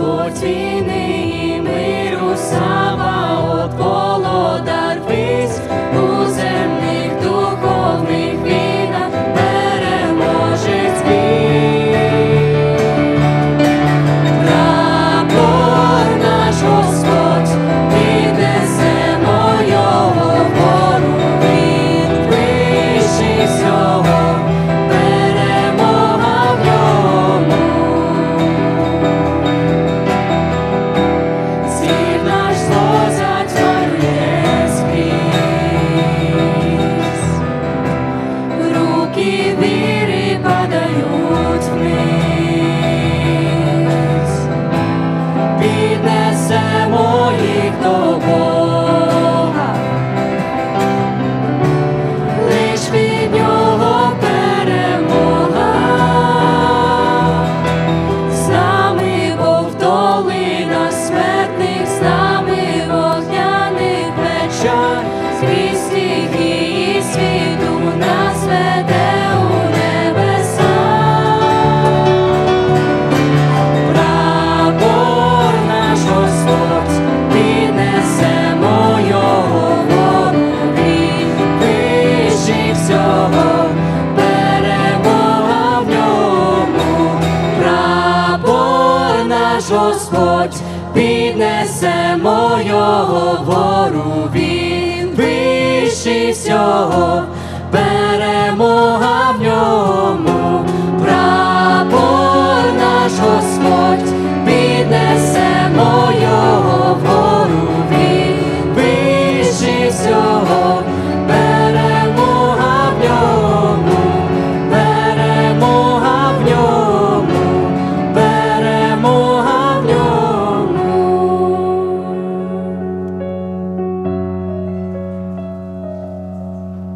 fortune in наш Господь, піднесемо його гору, він вищий всього.